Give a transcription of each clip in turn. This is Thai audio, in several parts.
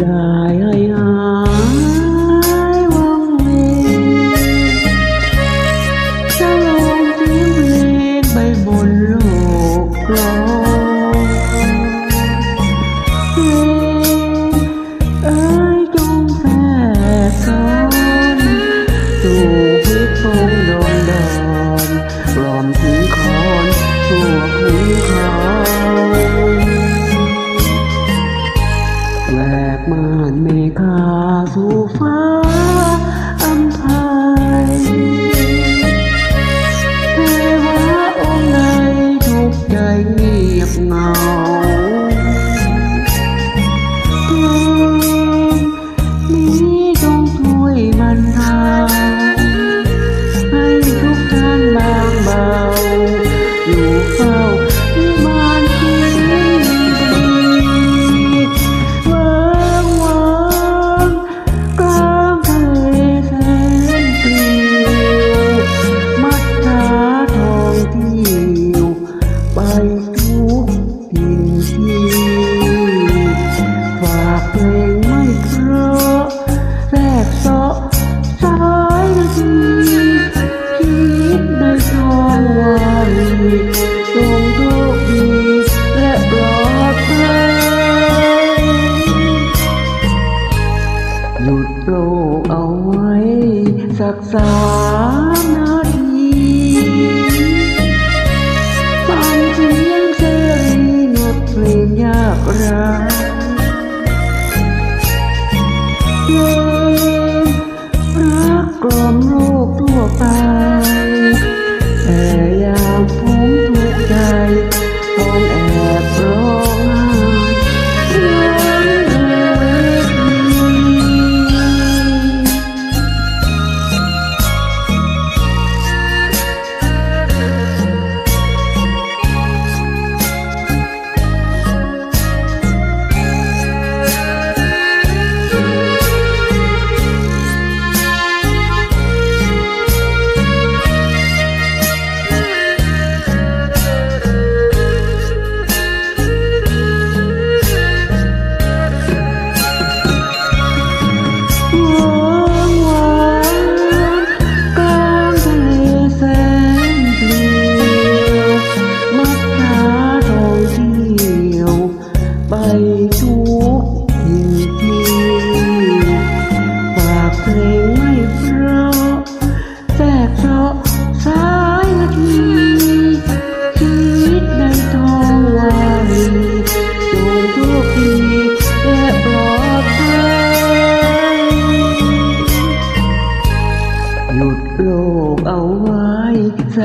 ได้ให้หายวังเวงจะลองเสียงเพลงไปบนโลกกลองเพลงเอ้ยจงแฝงซ้อนสู่พิษพงดงดอนกล่อมถึงคอนทั่วคุ้นเขา ม่านเมฆาสู่ฟ้าอำไพเทวาองค์ใดทุกใจเงียบเงา ฝากเพลงไม่เพราะแรกเสาะสายนาทีคิดในทองวันจงโชคดีและปลอดภัยหยุดโลกเอาไว้สักสามนา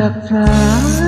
สักสา